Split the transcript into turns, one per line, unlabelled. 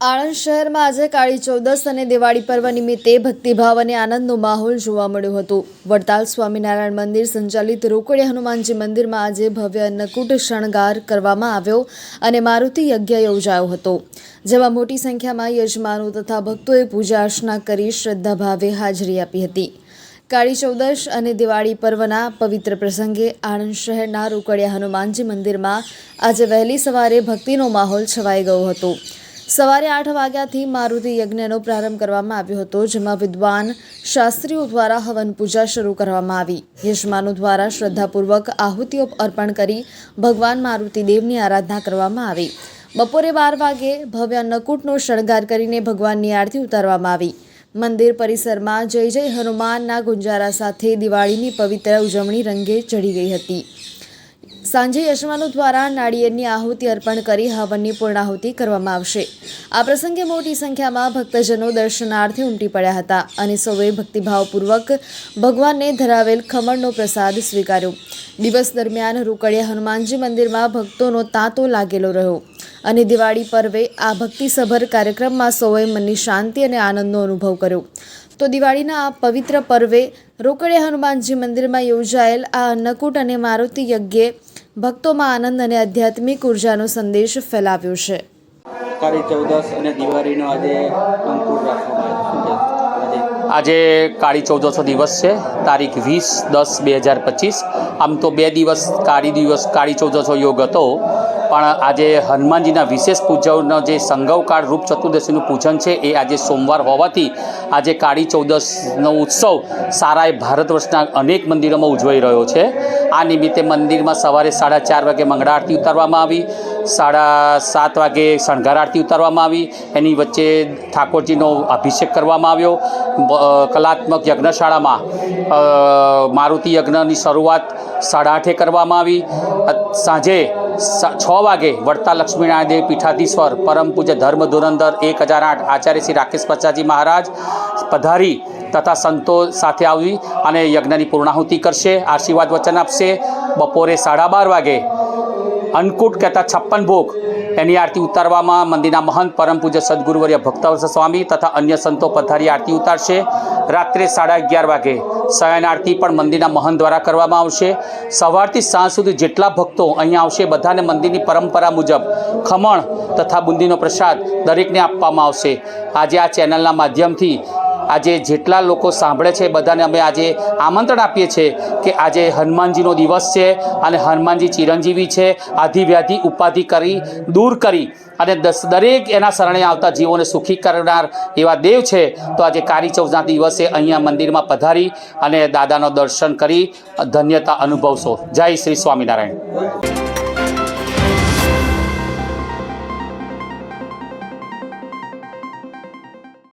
આણંદ શહેરમાં આજે કાળી ચૌદસ અને દિવાળી પર્વ નિમિત્તે ભક્તિભાવ અને આનંદનો માહોલ જોવા મળ્યો હતો. વડતાલ સ્વામિનારાયણ મંદિર સંચાલિત રોકડિયા હનુમાનજી મંદિરમાં આજે ભવ્ય અન્નકૂટ શણગાર કરવામાં આવ્યો અને મારુતિ યજ્ઞ યોજાયો હતો. જેમાં મોટી સંખ્યામાં યજમાનો તથા ભક્તોએ પૂજા અર્ચના કરી શ્રદ્ધાભાવે હાજરી આપી હતી. કાળી ચૌદશ અને દિવાળી પર્વના પવિત્ર પ્રસંગે આણંદ શહેરના રોકડિયા હનુમાનજી મંદિરમાં આજે વહેલી સવારે ભક્તિનો માહોલ છવાઈ ગયો હતો. સવારે આઠ વાગ્યાથી મારુતિ યજ્ઞનો પ્રારંભ કરવામાં આવ્યો હતો, જેમાં વિદ્વાન શાસ્ત્રીઓ દ્વારા હવન પૂજા શરૂ કરવામાં આવી. યજમાનો દ્વારા શ્રદ્ધાપૂર્વક આહુતિઓ અર્પણ કરી ભગવાન મારુતિ દેવની આરાધના કરવામાં આવી. બપોરે બાર વાગે ભવ્ય અન્નકૂટનો શણગાર કરીને ભગવાનની આરતી ઉતારવામાં આવી. મંદિર પરિસરમાં જય જય હનુમાનના ગુંજારા સાથે દિવાળીની પવિત્ર ઉજવણી રંગે ચઢી ગઈ હતી. સાંજે યજમાનો દ્વારા નાળિયેરની આહુતિ અર્પણ કરી હવનની પૂર્ણાહુતિ કરવામાં આવશે. આ પ્રસંગે મોટી સંખ્યામાં ભક્તજનો દર્શનાર્થે ઉમટી પડ્યા હતા અને સૌએ ભક્તિભાવપૂર્વક ભગવાનને ધરાવેલ ખમણનો પ્રસાદ સ્વીકાર્યો. દિવસ દરમિયાન રોકડિયા હનુમાનજી મંદિરમાં ભક્તોનો તાંતો લાગેલો રહ્યો અને દિવાળી પર્વે આ ભક્તિસભર કાર્યક્રમમાં સૌએ મનની શાંતિ અને આનંદનો અનુભવ કર્યો. તો દિવાળીના આ પવિત્ર પર્વે રોકડે હનુમાનજી મંદિરમાં યોજાયેલ આ અન્નકૂટ અને મારુતિ યજ્ઞે ભક્તોમાં આનંદ અને આધ્યાત્મિક ઉર્જાનો સંદેશ ફેલાવ્યો છે.
કાળી ચૌદસ અને દિવાળીનો આજે અંકુર રાખવામાં આજે
કાળી ચૌદસો દિવસ છે તારીખ વીસ દસ બે હજાર પચીસ. આમ તો બે દિવસ કાળી દિવસ કાળી ચૌદસો યોગ હતો. પણ આજે હનુમાનજીના વિશેષ પૂજનનો જે સંગવકાળ રૂપ ચતુર્દશીનું પૂજન છે, એ આજે સોમવાર હોવાથી આજે કાળી ચૌદશનો ઉત્સવ સારાએ ભારત વર્ષના અનેક મંદિરોમાં ઉજવાઈ રહ્યો છે. આ નિમિત્તે મંદિરમાં સવારે સાડા ચાર વાગે મંગળા આરતી ઉતારવામાં આવી. સાડા સાત વાગે શણગાર આરતી ઉતારવામાં આવી. એની વચ્ચે ઠાકોરજીનો અભિષેક કરવામાં આવ્યો. કલાત્મક યજ્ઞશાળામાં મારુતિ યજ્ઞની શરૂઆત સાડા આઠે કરવામાં આવી. સાંજે છ વાગે વડતા લક્ષ્મીનારાયણ પીઠાધીશ્વર, પરમ પૂજ્ય ધર્મ ધુરંધર એક હજાર આઠ આચાર્ય શ્રી રાકેશ પ્રસાદજી મહારાજ પધારી તથા સંતો સાથે આવી અને યજ્ઞની પૂર્ણાહુતિ કરશે, આશીર્વાદ વચન આપશે. બપોરે સાડા બાર વાગે અન્નકૂટ કહેતા છપ્પન ભોગ એની આરતી ઉતારવામાં મંદિરના મહંત પરમ પૂજ્ય સદગુરુવર્ય ભક્તવર્ષ સ્વામી તથા અન્ય સંતો પધારી આરતી ઉતારશે. રાત્રે સાડા અગિયાર વાગે શયન આરતી પણ મંદિરના મહંત દ્વારા કરવામાં આવશે. સવારથી સાંજ સુધી જેટલા ભક્તો અહીંયા આવશે બધાને મંદિરની પરંપરા મુજબ ખમણ તથા બુંદીનો પ્રસાદ દરેકને આપવામાં આવશે. આજે આ ચેનલના માધ્યમથી આજે જેટલા લોકો સાંભળે છે બધાને અમે આજે આમંત્રણ આપીએ છીએ કે આજે હનુમાનજીનો દિવસ છે અને હનુમાનજી ચિરંજીવી છે, આધિ વ્યાધિ ઉપાધિ કરી, દૂર કરી અને દરેક એના શરણે આવતા જીવોને સુખી કરનાર એવા દેવ છે. તો આજે કાળી ચૌદના દિવસે અહીંયા મંદિરમાં પધારી અને દાદાનો દર્શન કરી ધન્યતા અનુભવશો. જય શ્રી સ્વામિનારાયણ.